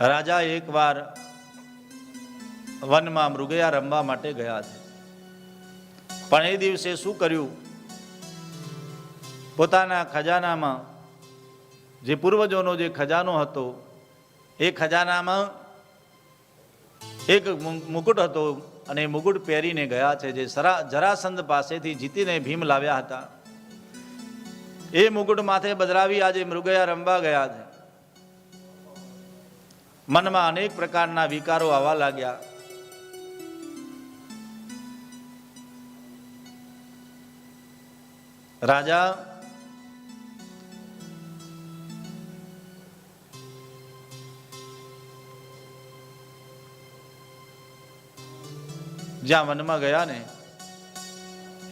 રાજા એકવાર વનમાં મૃગયા રમવા માટે ગયા છે. પણ એ દિવસે શું કર્યું? પોતાના ખજાનામાં જે પૂર્વજોનો જે ખજાનો હતો, એ ખજાનામાં એક મુકુટ હતો અને મુકુટ પહેરીને ગયા છે જે જરાસંધ પાસેથી જીતીને ભીમ લાવ્યા હતા. એ મુકુટ માથે બદલાવી આજે મૃગયા રમવા ગયા છે. મનમાં અનેક પ્રકારના વિકારો આવવા લાગ્યા. રાજા, જ્યાં વનમાં ગયા ને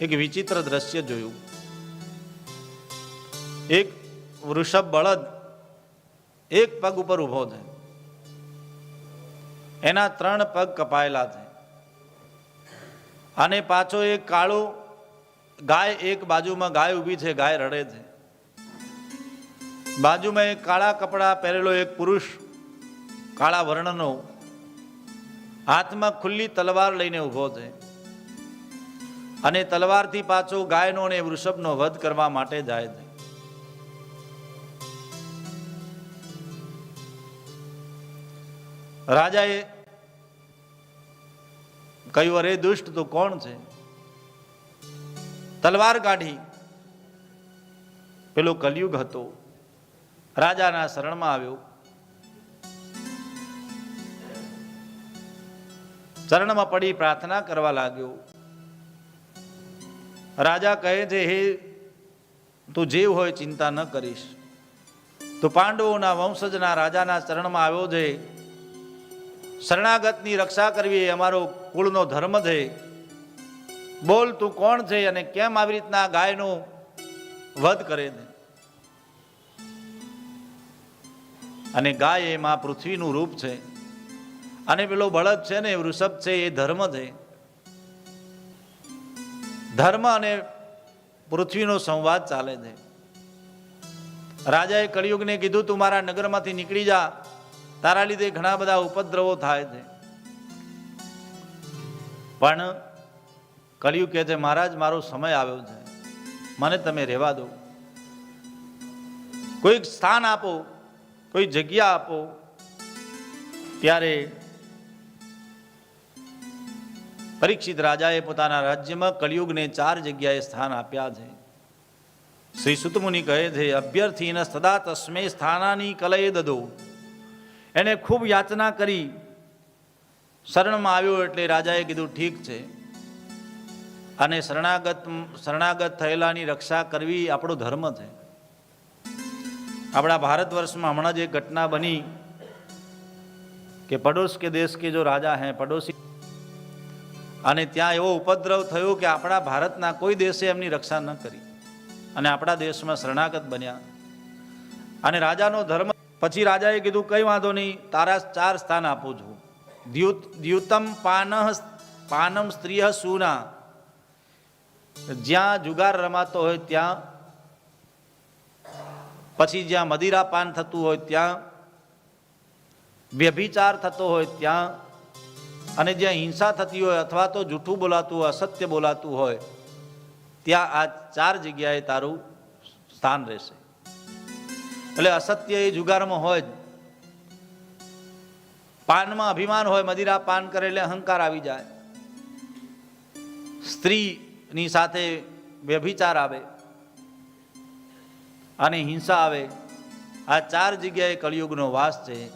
એક વિચિત્ર દ્રશ્ય જોયું. એક વૃષભ બળદ એક પગ ઉપર ઊભો છે એના ત્રણ પગ કપાયેલા છે. અને પાછો એક કાળો ગાય એક બાજુમાં ગાય ઊભી છે, ગાય રડે છે. બાજુમાં એક કાળા કપડાં પહેરેલો એક પુરુષ, કાળા વર્ણનો, હાથમાં ખુલ્લી તલવાર લઈને ઊભો છે. અને તલવારથી પાછો ગાયનો અને વૃષભનો વધ કરવા માટે જાય છે. રાજાએ કહ્યું અરે દુષ્ટ તો કોણ છે? તલવાર કાઢી પેલો કલયુગ હતો. રાજાના શરણમાં આવ્યો. ચરણમાં પડી પ્રાર્થના કરવા લાગ્યો. રાજા કહે છે, હે, તું જીવ હોય ચિંતા ન કરીશ. તું પાંડવોના વંશજના રાજાના ચરણમાં આવ્યો છે. શરણાગતની રક્ષા કરવી એ અમારો કુળનો ધર્મ છે. બોલ તું કોણ છે અને કેમ આવી રીતના ગાયનો વધ કરે છે? અને ગાય એમાં પૃથ્વીનું રૂપ છે. અને પેલો બળદ છે ને વૃષભ છે, એ ધર્મ છે. ધર્મ અને પૃથ્વીનો સંવાદ ચાલે છે. રાજાએ કળિયુગને કીધું, તું મારા નગરમાંથી નીકળી જા. તારા લીધે ઘણા બધા ઉપદ્રવો થાય છે. પણ કળિયુગ કહે છે, મહારાજ, મારો સમય આવ્યો છે. મને તમે રહેવા દો. કોઈક સ્થાન આપો, કોઈ જગ્યા આપો, ત્યારે પરીક્ષિત રાજાએ પોતાના રાજ્યમાં કળિયુગને ચાર જગ્યાએ સ્થાન આપ્યા છે. શ્રી સુતમુનિ કહે છે અભ્યર્થીન સદા તસ્મે સ્થાનાની કલય દદો એને ખૂબ યાચના કરી શરણમાં આવ્યો એટલે રાજાએ કીધું, ઠીક છે. અને શરણાગત શરણાગત થયેલાની રક્ષા કરવી આપણો ધર્મ છે. આપણા ભારત વર્ષમાં હમણાં જે ઘટના બની કે પડોશ કે દેશ કે જો રાજા હે, પડોશી. અને ત્યાં એવો ઉપદ્રવ થયો કે આપણા ભારતના કોઈ દેશે એમની રક્ષા ન કરી. અને આપણા દેશમાં શરણાગત બન્યા. અને રાજાનો ધર્મ પછી રાજાએ કીધું, કઈ વાંધો નહીં, તારા ચાર સ્થાન આપું છું. દ્યુત, દ્યુતમ પાનહ પાનમ સ્ત્રીય સુના. જ્યાં જુગાર રમાતો હોય ત્યાં, પછી જ્યાં મદિરા પાન થતું હોય ત્યાં, વ્યભિચાર થતો હોય ત્યાં, અને જ્યાં હિંસા થતી હોય અથવા તો જૂઠું બોલાતું હોય, અસત્ય બોલાતું હોય, ત્યાં આ ચાર જગ્યાએ તારું સ્થાન રહેશે. એટલે અસત્ય એ જુગારમાં હોય જ. પાનમાં અભિમાન હોય, મદિરા પાન કરે એટલે અહંકાર આવી જાય. સ્ત્રીની સાથે વ્યભિચાર આવે અને હિંસા આવે. આ ચાર જગ્યાએ કળિયુગનો વાસ છે.